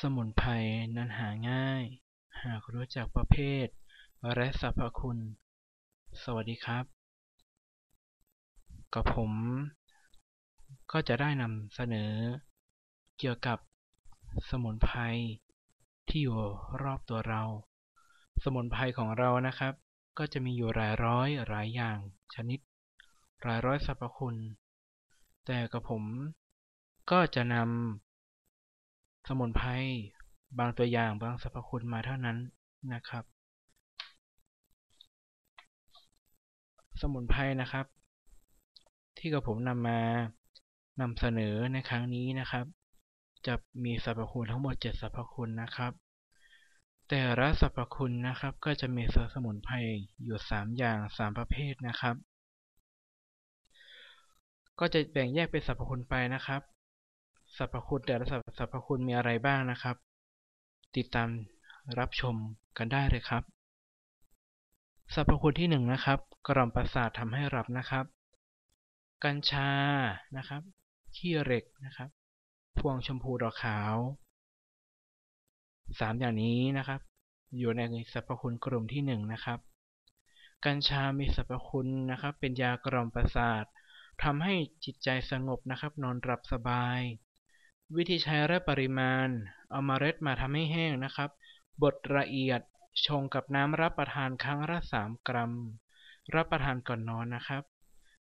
สมุนไพรนั้นหาง่าย หากรู้จักประเภท และสรรพคุณ สวัสดีครับ กับผม ก็จะได้นำเสนอ เกี่ยวกับสมุนไพรที่อยู่รอบตัวเรา สมุนไพรของเรานะครับ ก็จะมีอยู่หลายร้อยหลายอย่างชนิด หลายร้อยสรรพคุณ แต่กับผมก็จะนำ สมุนไพรบางตัวอย่างบางสรรพคุณมาเท่านั้นนะครับ สมุนไพรนะครับ ที่กับผมนำมานำเสนอในครั้งนี้นะครับ จะมีสรรพคุณทั้งหมด 7 สรรพคุณนะครับ แต่ละสรรพคุณนะครับ ก็จะมีสสมุนไพรอยู่ 3 อย่าง 3 ประเภทนะครับ ก็จะแบ่งแยกเป็นสรรพคุณไปนะครับ สรรพคุณแต่ละสรรพคุณมีอะไรบ้างนะครับ ติดตามรับชมกันได้เลยครับสรรพคุณที่1นนะครับ กล่อมประสาททำให้หลับนะครับ กัญชานะครับ ขี้เหล็กนะครับ พวงชมพูดอกขาวสามอย่างนี้นะครับ อยู่ในสรรพคุณกลุ่มที่1นนะครับ กัญชามีสรรพคุณนะครับ เป็นยากล่อมประสาททำให้จิตใจสงบนะครับ นอนหลับสบาย วิธีใช้และปริมาณ เอาเมล็ดมาทำให้แห้งนะครับ บดละเอียด ชงกับน้ำรับประทานครั้งละ3 กรัม รับประทานก่อนนอนนะครับ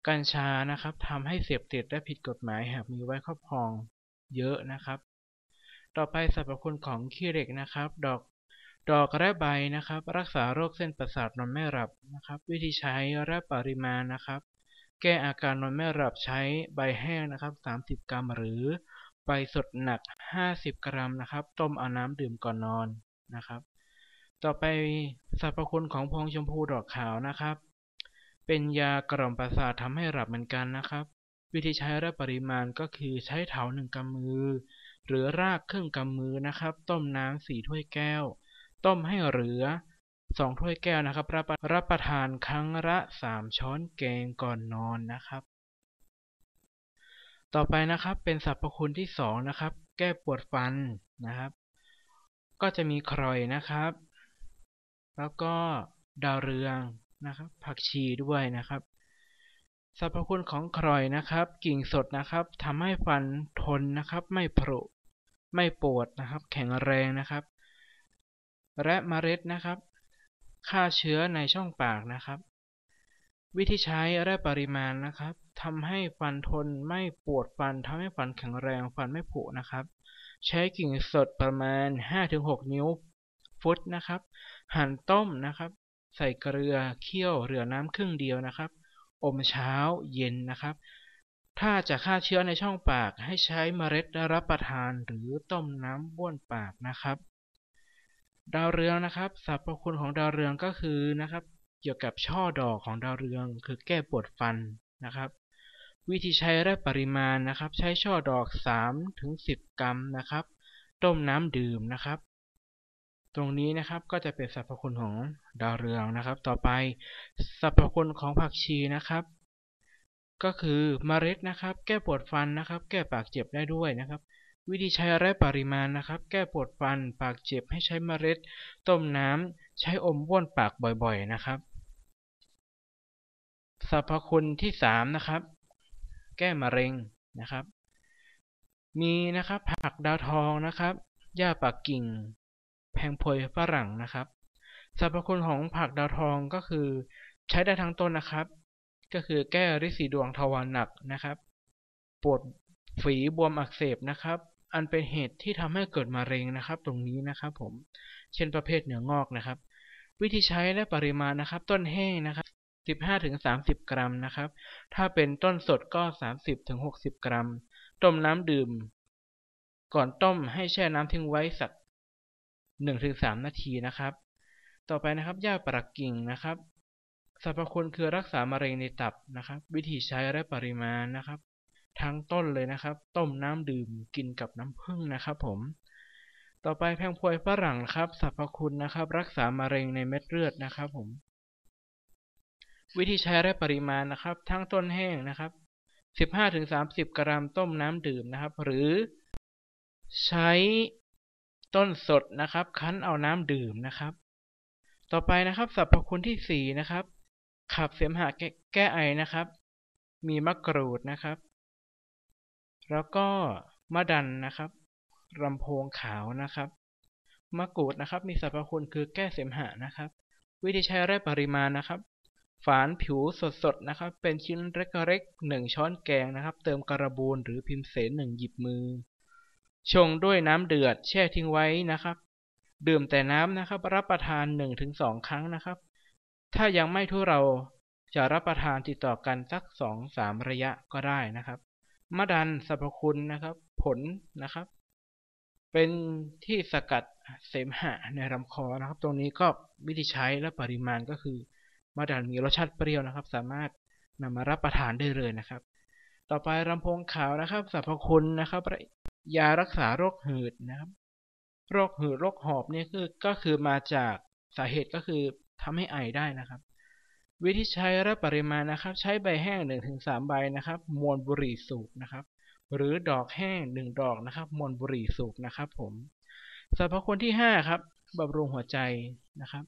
กัญชานะครับทำให้เสพติดและผิดกฎหมายหากมีไว้ครอบครองเยอะนะครับ ต่อไปสรรพคุณของขี้เหล็กนะครับ ดอกดอกและใบนะครับ รักษาโรคเส้นประสาทนอนไม่หลับนะครับ วิธีใช้และปริมาณนะครับ แก้อาการนอนไม่หลับใช้ใบแห้งนะครับ 30 กรัมหรือ ใบสดหนัก 50 กรัมนะครับ ต้มเอาน้ำดื่มก่อนนอนนะครับ ต่อไปสรรพคุณของพวงชมพูดอกขาวนะครับ เป็นยากล่อมประสาททำให้หลับเหมือนกันนะครับ วิธีใช้และปริมาณก็คือใช้เถาหนึ่งกำมือ หรือรากครึ่งกำมือนะครับ ต้มน้ำสี่ถ้วยแก้ว ต้มให้เหลือสองถ้วยแก้วนะครับรับรับประทานครั้งละสามช้อนแกงก่อนนอนนะครับ ต่อไปนะครับเป็นสรรพคุณที่2นะครับ แก้ปวดฟันนะครับ ก็จะมีครอยนะครับ แล้วก็ดาวเรืองนะครับ ผักชีด้วยนะครับสรรพคุณของครอยนะครับ กิ่งสดนะครับทำให้ฟันทนนะครับ ไม่ผุไม่ปวดนะครับ แข็งแรงนะครับ และเมล็ดนะครับ ฆ่าเชื้อในช่องปากนะครับ วิธีใช้และปริมาณนะครับ ทำให้ฟันทนไม่ปวดฟันทำให้ฟันแข็งแรงฟันไม่ผุนะครับ ใช้กิ่งสดประมาณ 5-6 นิ้วฟุตนะครับ หั่นต้มนะครับ ใส่เกลือเคี่ยวเหลือน้ำครึ่งเดียวนะครับ อมเช้าเย็นนะครับ ถ้าจะฆ่าเชื้อในช่องปากให้ใช้เมล็ดรับประทานหรือต้มน้ำบ้วนปากนะครับ ดาวเรืองนะครับสรรพคุณของดาวเรืองก็คือนะครับ เกี่ยวกับช่อดอกของดาวเรือง คือแก้ปวดฟันนะครับ วิธีใช้และปริมาณนะครับ ใช้ช่อดอก3ถึง10 กรัมนะครับ ต้มน้ำดื่มนะครับ ตรงนี้นะครับก็จะเป็นสรรพคุณของดาวเรืองนะครับ ต่อไปสรรพคุณของผักชีนะครับ ก็คือเมล็ดนะครับ แก้ปวดฟันนะครับ แก้ปากเจ็บได้ด้วยนะครับ วิธีใช้และปริมาณนะครับ แก้ปวดฟัน ปากเจ็บให้ใช้เมล็ด ต้มน้ำใช้อมบ้วนปากบ่อยๆนะครับสรรพคุณที่3นะครับ แก้มะเร็งนะครับ มีนะครับผักดาวทองนะครับหญ้าปักกิ่ง แพงพวยฝรั่งนะครับสรรพคุณของผักดาวทองก็คือใช้ได้ทั้งต้นนะครับ ก็คือแก้ริสีดวงทวารหนักนะครับ ปวดฝีบวมอักเสบนะครับ อันเป็นเหตุที่ทำให้เกิดมะเร็งนะครับ ตรงนี้นะครับ ผม เช่นประเภทเนื้องอกนะครับ วิธีใช้และปริมาณนะครับ ต้นแห้งนะครับ 15-30 กรัมนะครับ ถ้าเป็นต้นสดก็ 30-60 กรัม ต้มน้ำดื่ม ก่อนต้มให้แช่น้ำทิ้งไว้สัก 1-3 นาทีนะครับ ต่อไปนะครับหญ้าปรักกิ่งนะครับสรรพคุณคือรักษามะเร็งในตับนะครับ วิธีใช้และปริมาณนะครับ ทั้งต้นเลยนะครับ ต้มน้ำดื่มกินกับน้ำผึ้งนะครับ ผม ต่อไปแพงพวยฝรั่งครับสรรพคุณนะครับ รักษามะเร็งในเม็ดเลือดนะครับ ผม วิธีใช้และปริมาณนะครับ ทั้งต้นแห้งนะครับ 15-30 กรัมต้มน้ำดื่มนะครับ หรือใช้ต้นสดนะครับ คั้นเอาน้ำดื่มนะครับ ต่อไปนะครับสรรพคุณที่สี่นะครับ ขับเสมหะแก้แก้ไอนะครับ มีมะกรูดนะครับ แล้วก็มะดันนะครับลำโพงขาวนะครับมะกรูดนะครับ มีสรรพคุณคือแก้เสมหะนะครับ วิธีใช้และปริมาณนะครับ ฝานผิวสดๆนะครับ เป็นชิ้นเล็กๆหนึ่งช้อนแกงนะครับ เติมการบูนหรือพิมเสนหนึ่งหยิบมือ ชงด้วยน้ำเดือดแช่ทิ้งไว้นะครับ ดื่มแต่น้ำนะครับ รับประทาน 1-2 ครั้งนะครับ ถ้ายังไม่ทุเราจะรับประทานติดต่อกันสัก 2-3 ระยะก็ได้นะครับมะดันสรรพคุณนะครับ ผลนะครับ เป็นที่สกัดเสมหะในลำคอนะครับ ตรงนี้ก็วิธีใช้และปริมาณก็คือ มะดันมีรสชาติเปรี้ยวนะครับ สามารถนำมารับประทานได้เลยนะครับ ต่อไปลำโพงขาวนะครับสรรพคุณนะครับยารักษาโรคหืดนะครับ โรคหืดโรคหอบนี่คือก็คือมาจากสาเหตุก็คือทำให้ไอได้นะครับ วิธีใช้และปริมาณนะครับ ใช้ใบแห้ง 1-3 ใบนะครับ มวลบุหรี่สูบนะครับ หรือดอกแห้ง 1 ดอกนะครับ มวลบุหรี่สูบนะครับ ผมสรรพคุณที่5ครับบำรุงหัวใจนะครับ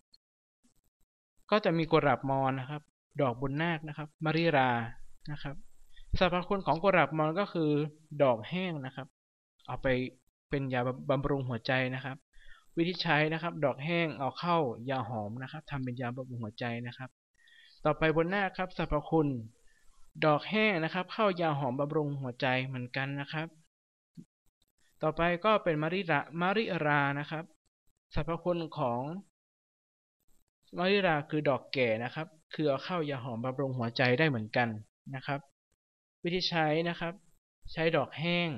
ก็จะมีกราบมอนนะครับ ดอกบุญนาคนะครับมาริรานะครับสรรพคุณของกราบมอนก็คือดอกแห้งนะครับ เอาไปเป็นยาบำรุงหัวใจนะครับ วิธีใช้นะครับ ดอกแห้งเอาเข้ายาหอมนะครับทำเป็นยาบำรุงหัวใจนะครับ ต่อไปบนหน้าครับสรรพคุณ ดอกแห้งนะครับ เข้ายาหอมบำรุงหัวใจเหมือนกันนะครับ ต่อไปก็เป็นมาริรามาริรานะครับสรรพคุณของ มาริราคือดอกแก่นะครับ คือเอาเข้ายาหอมบำรุงหัวใจได้เหมือนกันนะครับ วิธีใช้นะครับ ใช้ดอกแห้ง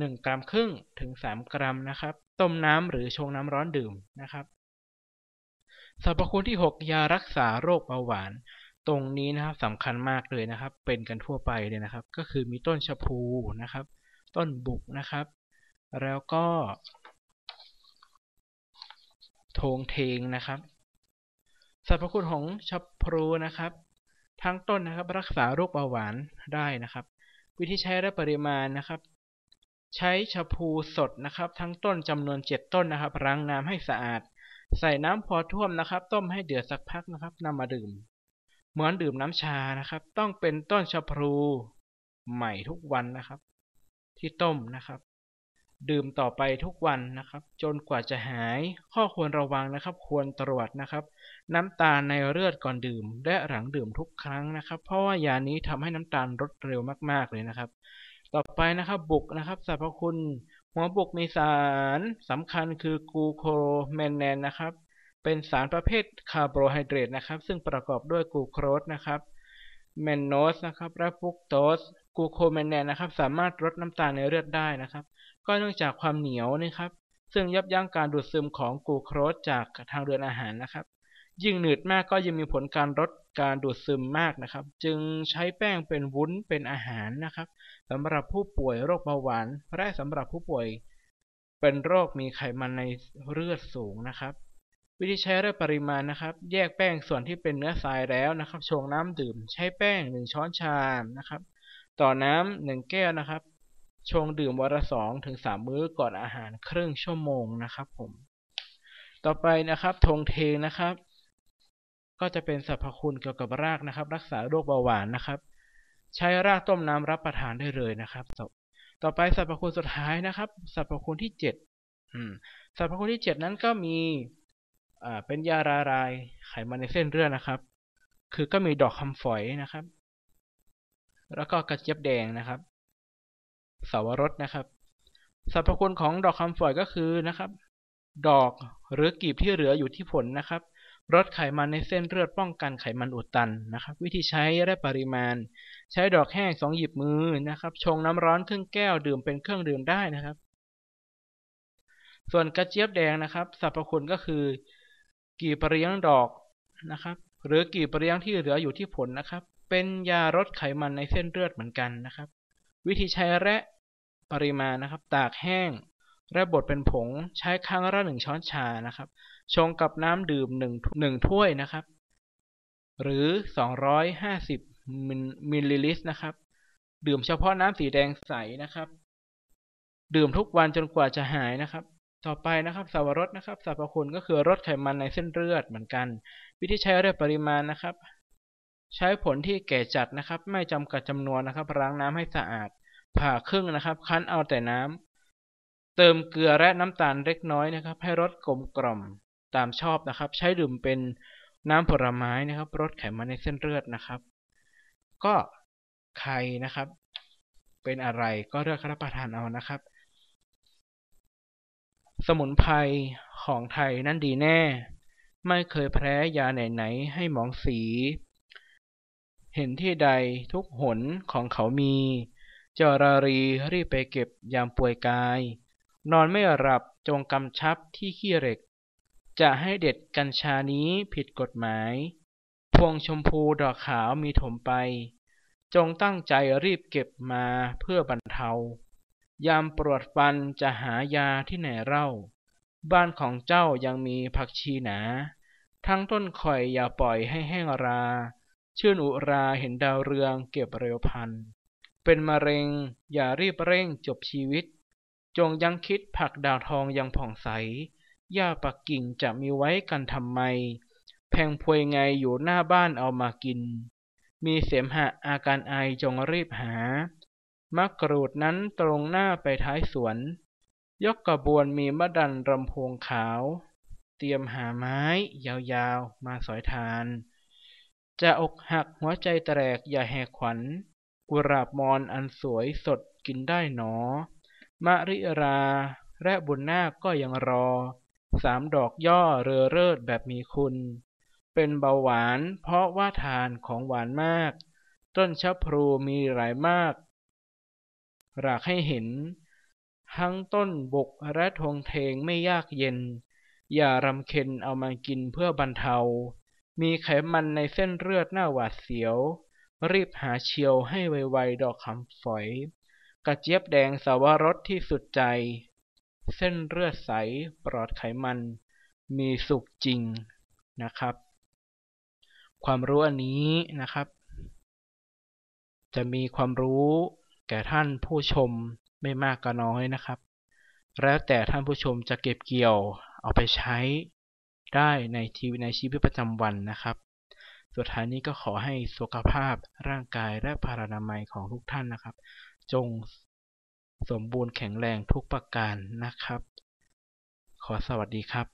1 กรัมครึ่งถึง 3 กรัมนะครับ ต้มน้ำหรือชงน้ำร้อนดื่มนะครับสรรพคุณที่ 6 ยารักษาโรคเบาหวาน ตรงนี้นะครับสำคัญมากเลยนะครับ เป็นกันทั่วไปเลยนะครับ ก็คือมีต้นชะพูนะครับ ต้นบุกนะครับ แล้วก็ โทงเทงนะครับสรรพคุณของชะพลูนะครับ ทั้งต้นนะครับรักษาโรคเบาหวานได้นะครับ วิธีใช้และปริมาณนะครับ ใช้ชะพูสดนะครับ ทั้งต้นจำนวน 7 ต้นนะครับล้างน้ำให้สะอาด ใส่น้ำพอท่วมนะครับ ต้มให้เดือดสักพักนะครับนำมาดื่ม เหมือนดื่มน้ำชานะครับ ต้องเป็นต้นชะพลูใหม่ทุกวันนะครับ ที่ต้มนะครับ ดื่มต่อไปทุกวันนะครับ จนกว่าจะหาย ข้อควรระวังนะครับ ควรตรวจนะครับ น้ำตาลในเลือดก่อนดื่ม และหลังดื่มทุกครั้งนะครับ เพราะว่ายานี้ทำให้น้ำตาลลดเร็วมาก ๆเลยนะครับ ต่อไปนะครับบุกนะครับสรรพคุณ หัวบุกมีสารสำคัญคือกูโคแมนแนนนะครับ เป็นสารประเภทคาร์โบไฮเดรตนะครับ ซึ่งประกอบด้วยกูโครสนะครับแมนโนสนะครับและฟุกโตส กูโคแมนแนนนะครับ สามารถลดน้ำตาลในเลือดได้นะครับ ก็เนื่องจากความเหนียวนะครับ ซึ่งยับยั้งการดูดซึมของกลูโคสจากทางเดินอาหารนะครับ ยิ่งหนืดมากก็ยังมีผลการลดการดูดซึมมากนะครับ จึงใช้แป้งเป็นวุ้นเป็นอาหารนะครับสำหรับผู้ป่วยโรคเบาหวานและสำหรับผู้ป่วย เป็นโรคมีไขมันในเลือดสูงนะครับ วิธีใช้ด้วยปริมาณนะครับ แยกแป้งส่วนที่เป็นเนื้อทรายแล้วนะครับชงน้ำดื่ม ใช้แป้ง 1 ช้อนชานะครับ ต่อน้ำ1แก้วนะครับ ชงดื่มวันละสองถึงสามมื้อก่อนอาหารครึ่งชั่วโมงนะครับผม ต่อไปนะครับทงเทงนะครับ ก็จะเป็นสรรพคุณเกี่ยวกับรากนะครับ รักษาโรคเบาหวานนะครับ ใช้รากต้มน้ำรับประทานได้เลยนะครับ ต่อไปสรรพคุณสุดท้ายนะครับ สรรพคุณที่เจ็ดสรรพคุณที่เจ็ดนั้นก็มีเป็นยาละลายไขมันในเส้นเลือดนะครับ คือก็มีดอกคำฝอยนะครับ แล้วก็กระเจี๊ยบแดงนะครับสาวรสนะครับสรรพคุณของดอกคำฝอยก็คือนะครับ ดอกหรือกีบที่เหลืออยู่ที่ผลนะครับลดไขมันในเส้นเลือดป้องกันไขมันอุดตันนะครับ วิธีใช้และปริมาณ ใช้ดอกแห้งสองหยิบมือนะครับ ชงน้ำร้อนครึ่งแก้วดื่มเป็นเครื่องดื่มได้นะครับ ส่วนกระเจี๊ยบแดงนะครับสรรพคุณก็คือ กีบเรียงดอกนะครับ หรือกีบเรียงที่เหลืออยู่ที่ผลนะครับ เป็นยาลดไขมันในเส้นเลือดเหมือนกันนะครับ วิธีใช้และปริมาณนะครับ ตากแห้ง และบดเป็นผงใช้ครั้งละหนึ่งช้อนชานะครับ ชงกับน้ำดื่มหนึ่งหนึ่งถ้วยนะครับ หรือ 250มิลลิลิตรนะครับ ดื่มเฉพาะน้ำสีแดงใสนะครับ ดื่มทุกวันจนกว่าจะหายนะครับต่อไปนะครับสาวรสนะครับสรรพคุณก็คือลดไขมันในเส้นเลือดเหมือนกัน วิธีใช้เรื่ปริมาณนะครับ ใช้ผลที่แก่จัดนะครับ ไม่จำกัดจำนวนนะครับล้างน้ำให้สะอาด ผ่าครึ่งนะครับ คั้นเอาแต่น้ำเติมเกลือและน้ำตาลเล็กน้อยนะครับ ให้รสกลมกล่อมตามชอบนะครับ ใช้ดื่มเป็นน้ำผลไม้นะครับลดไขมันในเส้นเลือดนะครับ ก็ใครนะครับ เป็นอะไรก็เลือกรับประทานเอานะครับ สมุนไพรของไทยนั่นดีแน่ ไม่เคยแพ้ยาไหนๆให้หมองสี เห็นที่ใดทุกหนของเขามี เจรารีรีบไปเก็บยามป่วยกาย นอนไม่หลับจงกำชับที่ขี้เหล็ก จะให้เด็ดกัญชานี้ผิดกฎหมาย พวงชมพูดอกขาวมีถมไป จงตั้งใจรีบเก็บมาเพื่อบรรเทา ยามปวดฟันจะหายาที่ไหนเล่า บ้านของเจ้ายังมีผักชีหนา ทั้งต้นข่อยอย่าปล่อยให้แห้งรา ชื่นอุราเห็นดาวเรืองเก็บเร็วพัน เป็นมะเร็งอย่ารีบเร่งจบชีวิต จงยังคิดผักดาวทองยังผ่องใสหญ้าปักกิ่งจะมีไว้กันทำไม แพงพวยไงอยู่หน้าบ้านเอามากิน มีเสมหะอาการไอจงรีบหามะกรูดนั้นตรงหน้าไปท้ายสวน ยกกระบวนมีมะดันรำโพงขาว เตรียมหาไม้ยาวๆ มาสอยทาน จะอกหักหัวใจแตกอย่าแหกขวัญ กุหลาบมอนอันสวยสดกินได้หนอ มะริรา และบุญนาคก็ยังรอ สามดอกย่อเรือเลิศแบบมีคุณ เป็นเบาหวานเพราะว่าทานของหวานมาก ต้นชะพลูมีหลายมากรากให้เห็น ทั้งต้นบกและทงเทงไม่ยากเย็น อย่ารำเค็ญเอามากินเพื่อบรรเทา มีไขมันในเส้นเลือดหน้าหวาดเสียว รีบหาเชียวให้ไวๆดอกคำฝอย กระเจี๊ยบแดงสาวรสที่สุดใจ เส้นเลือดใสปลอดไขมัน มีสุขจริงนะครับ ความรู้อันนี้นะครับ จะมีความรู้แก่ท่านผู้ชมไม่มากก็น้อยนะครับ แล้วแต่ท่านผู้ชมจะเก็บเกี่ยวเอาไปใช้ ได้ในทีวิในชีวิตประจำวันนะครับ สุดท้ายนี้ก็ขอให้สุขภาพร่างกายและพารานามัยของทุกท่านนะครับ จงสมบูรณ์แข็งแรงทุกประการนะครับ ขอสวัสดีครับ